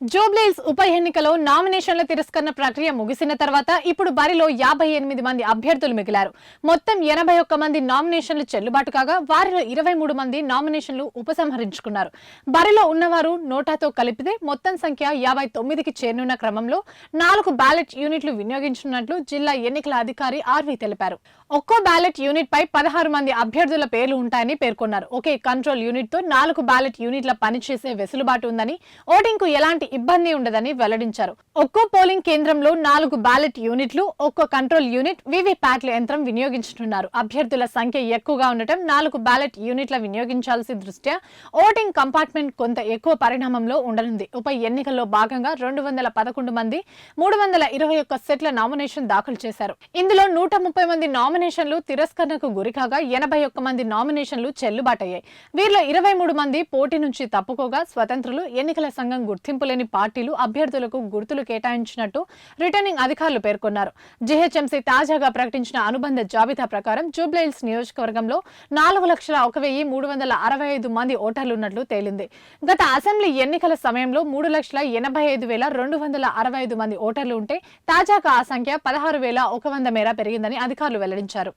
Jubilee Hills ఉప ఎన్నికలో నామినేషన్ల తిరస్కరణ ప్రక్రియ ముగిసిన తర్వాత ఇప్పుడు బరిలో యాభై ఎనిమిది మంది అభ్యర్థులు మిగిలారు. మొత్తం ఎనభై ఒక్క మంది నామినేషన్లు చెల్లుబాటు కాగా వారిలో ఇరవై మూడు మంది నామినేషన్లు ఉపసంహరించుకున్నారు. బరిలో ఉన్నవారు నోటాతో కలిపితే మొత్తం సంఖ్య యాభై తొమ్మిదికి చేరునున్న క్రమంలో నాలుగు బ్యాలెట్ యూనిట్లు వినియోగించినట్లు జిల్లా ఎన్నికల అధికారి ఆర్వి తెలిపారు. ఒక్కో బ్యాలెట్ యూనిట్ పై పదహారు మంది అభ్యర్థుల పేర్లు ఉంటాయని పేర్కొన్నారు. ఒకే కంట్రోల్ యూనిట్తో నాలుగు బ్యాలెట్ యూనిట్ల పనిచేసే వెసులుబాటు ఉందని ఓటింగ్కు ఎలాంటి ఇబ్బంది ఉండదని వెల్లడించారు. ఒక్కో పోలింగ్ కేంద్రంలో నాలుగు బ్యాలెట్ యూనిట్లు ఒక్కో కంట్రోల్ యూనిట్ వివిప్యాట్ల యంత్రం వినియోగించనున్నారు. అభ్యర్థుల సంఖ్య ఎక్కువగా ఉండటం నాలుగు బ్యాలెట్ యూనిట్ల వినియోగించాల్సి దృష్ట్యా ఓటింగ్ కంపార్ట్మెంట్ కొంత ఎక్కువ పరిణామంలో ఉండనుంది. ఉప ఎన్నికల్లో భాగంగా రెండు వందల పదకొండు మంది మూడు వందల ఇరవై ఒక్క సెట్ల నామినేషన్ దాఖలు చేశారు. ఇందులో నూట ముప్పై మంది నామినేషన్లు తిరస్కరణకు గురికాగా ఎనభై ఒక్క మంది నామినేషన్లు చెల్లుబాటయ్యాయి. వీరిలో ఇరవై మూడు మంది పోటీ నుంచి తప్పుకోగా స్వతంత్రులు ఎన్నికల సంఘం గుర్తింపు లేని పార్టీలు అభ్యర్థులకు గుర్తులు కేటాయించినట్టు రిటర్నింగ్ అధికారులు పేర్కొన్నారు. జీహెచ్ఎంసీ తాజాగా ప్రకటించిన అనుబంధ జాబితా ప్రకారం జూబ్లైల్స్ నియోజకవర్గంలో నాలుగు లక్షల ఒక వెయ్యి మూడు వందల అరవై ఐదు మంది ఓటర్లున్నట్లు తేలింది. గత అసెంబ్లీ ఎన్నికల సమయంలో మూడు లక్షల ఎనభై ఐదు వేల రెండు వందల అరవై ఐదు మంది ఓటర్లు ఉంటే తాజాగా ఆ సంఖ్య పదహారు వేల ఒక వంద మేర పెరిగిందని అధికారులు వెల్లడించారు.